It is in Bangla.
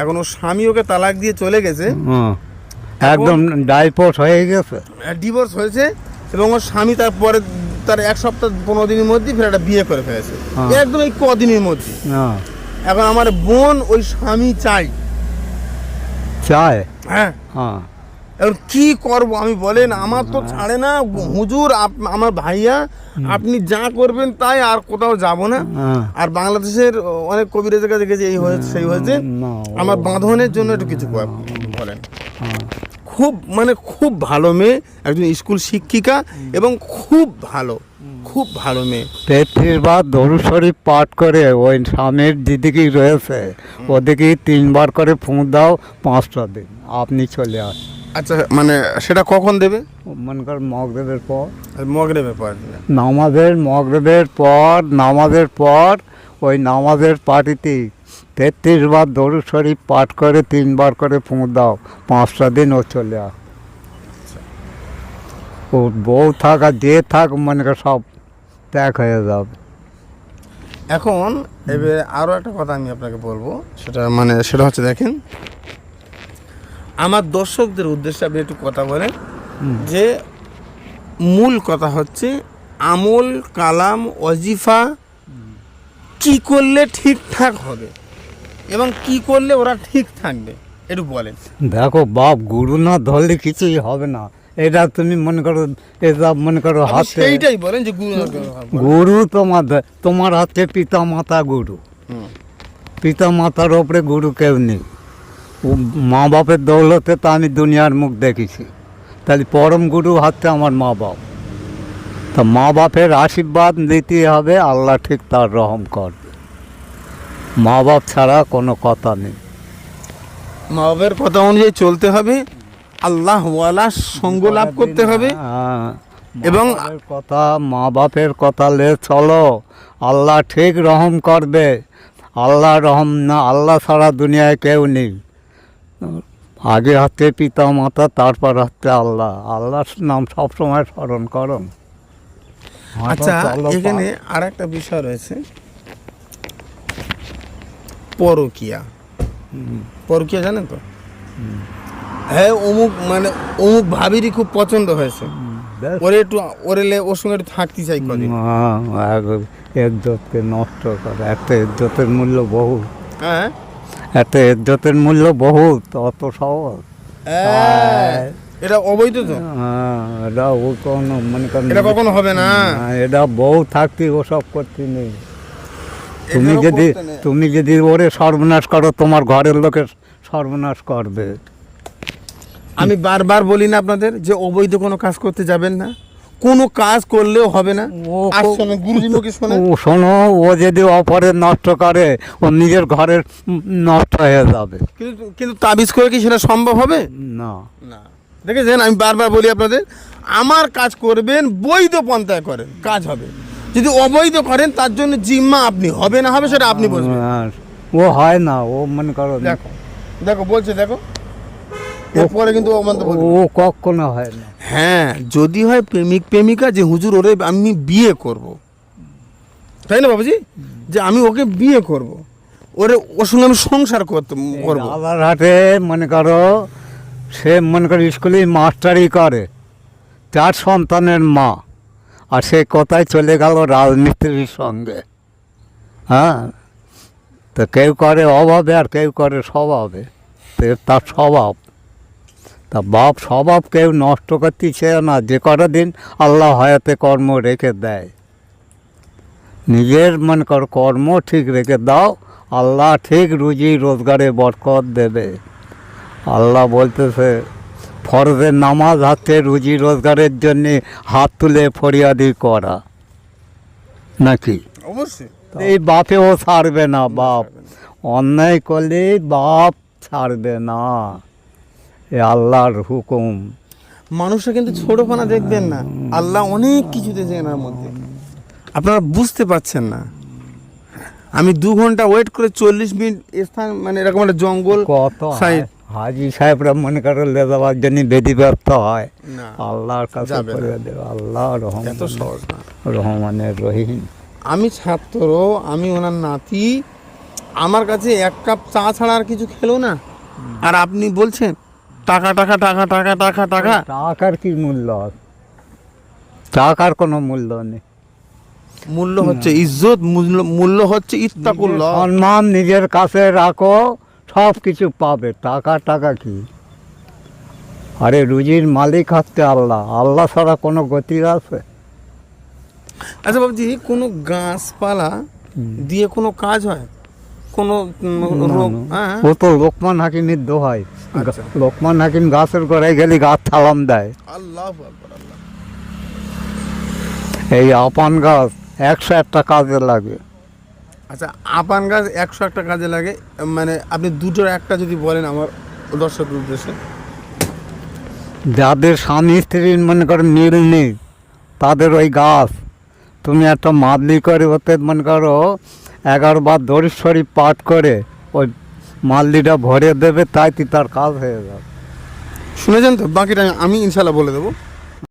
এখন ওর স্বামী ওকে তালাক দিয়ে চলে গেছে। একদম ডাইভোর্স হয়ে গেছে। ডিভোর্স হয়েছে এবং ওর স্বামী তারপরে তার এক সপ্তাহ পনেরো দিনের মধ্যেই ফের একটা বিয়ে করে ফেলেছে। হ্যাঁ। একদম এই কদিনের মধ্যে হ্যাঁ। এখন আমার বোন ওই স্বামী চাই। চায়? হ্যাঁ। হ্যাঁ। এখন কি করব? আমি বলেন আমার তো ছাড়ে না। হুজুর আমার ভাইয়া আপনি যা করবেন তাই আর কোথাও যাব না। হ্যাঁ। আর বাংলাদেশের অনেক কবিরাজের কাছে গেছে এই হয়েছে সেই হয়েছে। আমার বাঁধনের জন্য একটু কিছু বলেন। হ্যাঁ। খুব মানে খুব ভালো মেয়ে একজন স্কুল শিক্ষিকা এবং খুব ভালো খুব ভালো মেয়ে। তেত্রিশ বার দরু শরীফ পাঠ করে ওই স্বামীর যেদিকেই রয়েছে। ওদিকেই তিনবার করে ফুঁ দাও পাঁচটা দিন। আপনি চলে আসেন। আচ্ছা মানে সেটা কখন দেবে? মনে কর মগরেবের পর। মগরে ব্যাপার নামাজের মগরেবের পর নামাজের পর ওই নামাজের পার্টিতে তেত্রিশ বার দরু শরীফ পাঠ করে তিনবার করে ফুঁ দাও পাঁচটা দিন ও চলে আস। ও বউ থাক আর যে থাক মনে কর সব ত্যাগ হয়ে যাবে। এখন এবার আরও একটা কথা আমি আপনাকে বলব সেটা মানে সেটা হচ্ছে দেখেন আমার দর্শকদের উদ্দেশ্যে আপনি একটু কথা বলেন। যে মূল কথা হচ্ছে আমল কালাম অজিফা কি করলে ঠিকঠাক হবে এবং কি করলে ওরা ঠিক থাকবে একটু বলেন। দেখো বাপ গুরু না ধরলে কিছুই হবে না। এটা তুমি মনে করো এটা মনে করো হাতে। সেইটাই বলেন যে গুরু গুরু তোমার তোমার হাতে পিতা মাতা গুরু। পিতা মাতার ওপরে গুরু কেউ নেই। মা বাপের দৌলতে তো আমি দুনিয়ার মুখ দেখেছি। তাহলে পরম গুরু হাতে আমার মা বাপ তা মা বাপের আশীর্বাদ দিতে হবে আল্লাহ ঠিক তার রহম করবে। মা বাপ ছাড়া কোনো কথা নেই। মা বাপের কথা অনুযায়ী চলতে হবে আল্লাহ সঙ্গ লাভ করতে হবে হ্যাঁ, এবং কথা মা বাপের কথা লে চলো। আল্লাহ ঠিক রহম করবে। আল্লাহ রহম না আল্লাহ ছাড়া দুনিয়ায় কেউ নেই। আগে হাতে পিতা মাতা তারপর হাতে আল্লাহ। আল্লাহর নাম সবসময় স্মরণ করো আচ্ছা এখানে আর একটা বিষয় রয়েছে। পরকিয়া। পরকিয়া জানেন তো? হ্যাঁ অমুক মানে অমুক ভাবিরই খুব পছন্দ হয়েছে। ওরে একটু ওরে লে- ওর সঙ্গে একটু থাকতে চাই কদিন। ইজ্জতকে নষ্ট করে একটা ইজ্জতের মূল্য বহু। হ্যাঁ? একটা ইজ্জতের মূল্য বহুত অত সহজ। হ্যাঁ, এটা অবৈধ তো? হ্যাঁ, এটা ও কোনো মনে করেন এটা কখনো হবে না? না, এটা বউ থাকতে ওসব করতে নেই। তুমি যদি তুমি যদি ওরে সর্বনাশ করো তোমার ঘরের লোকের সর্বনাশ করবে। আমি বারবার বলি না আপনাদের যে অবৈধ কোনো কাজ করতে যাবেন না। কোনো কাজ করলেও হবে না। আর গুরুজি মুখে শোনো ও যদি অপরের নষ্ট করে ও নিজের ঘরের নষ্ট হয়ে যাবে। কিন্তু কিন্তু তাবিজ করে কি সেটা সম্ভব হবে? না। না। দেখেছেন? আমি বারবার বলি আপনাদের আমার কাজ করবেন বৈধ পন্থায় করেন কাজ হবে। যদি অবৈধ করেন তার জন্য জিম্মা আপনি হবে না হবে সেটা আপনি বুঝবেন আর ও হয় না ও মনে করো দেখো দেখো বলছে দেখো। এরপরে কিন্তু ও মন্তব্য ও কখনো হয় না। হ্যাঁ যদি হয় প্রেমিক প্রেমিকা যে হুজুর ওরে আমি বিয়ে করব। তাই না বাবুজি? যে আমি ওকে বিয়ে করব। ওরে ওর সঙ্গে আমি সংসার করতে করব। হাটে মনে করো সে মনে করো স্কুলে মাস্টারি করে। চার সন্তানের মা। আর সে কোথায় চলে গেল রাজমিস্ত্রির সঙ্গে। হ্যাঁ? তো কেউ করে অভাবে আর কেউ করে স্বভাবে। তার স্বভাব। তা বাপ স্বভাব কেউ নষ্ট করতে করতেছে না যে কটা দিন আল্লাহ হয়াতে কর্ম রেখে দেয়। নিজের মনে কর কর্ম ঠিক রেখে দাও আল্লাহ ঠিক রুজি রোজগারে বরকত দেবে। আল্লাহ বলতেছে ফরজের নামাজ হাতে রুজি রোজগারের জন্য হাত তুলে ফরিয়াদি করা। নাকি? অবশ্যই। এই বাপেও ছাড়বে না বাপ। অন্যায় করলে বাপ ছাড়বে না। এ আল্লাহর হুকুম। মানুষরা কিন্তু ছোটখানা দেখবেন না। আল্লাহ অনেক কিছু দিয়েছে এনার মধ্যে। আপনারা বুঝতে পারছেন না। আমি দু ঘণ্টা ওয়েট করে চল্লিশ মিনিট স্থান মানে এরকম একটা জঙ্গল কত সাইড হাজি সাহেবরা মনে করে লে যাওয়ার জন্য বেদি ব্যর্থ হয় আল্লাহর কাছে করে দেবে আল্লাহ রহমান রহমানের রহিম। আমি ছাত্র আমি ওনার নাতি। আমার কাছে এক কাপ চা ছাড়া আর কিছু খেলো না। আর আপনি বলছেন টাকা টাকা টাকা টাকা টাকা টাকা। টাকার কি মূল্য? টাকার কোনো মূল্য নেই। মূল্য হচ্ছে ইজ্জত মূল্য হচ্ছে ইত্তাকুল্লাহ। সম্মান নিজের কাছে রাখো সব কিছু পাবে। টাকা টাকা কি? আরে রুজির মালিক হচ্ছে আল্লাহ। আল্লাহ ছাড়া কোনো গতি আছে? আচ্ছা বাবুজি কোনো গাছপালা দিয়ে কোনো কাজ হয়? কোনো রোগ হ্যাঁ ও তো লোকমান হাকিমের দোহাই আচ্ছা। লোকমান হাকিম গাছের গোড়ায় গেলে গাছ থালাম দেয়। আল্লাহ আল্লাহ। এই আপান গাছ একশো একটা কাজে লাগে। আচ্ছা আপান গাছ একশো একটা কাজে লাগে। মানে আপনি দুটোর একটা যদি বলেন আমার দর্শকের উদ্দেশ্যে। যাদের স্বামী স্ত্রীর মনে করে মিল নেই তাদের ওই গাছ। তুমি একটা মাদলি করে ওতে মনে করো এগারো বার দরিদ শরীফ পাঠ করে ওই মালদিটা ভরে দেবে, তাই তুই তার কাজ হয়ে যাবে। শুনেছেন তো? বাকিটা আমি ইনশাল্লাহ বলে দেবো।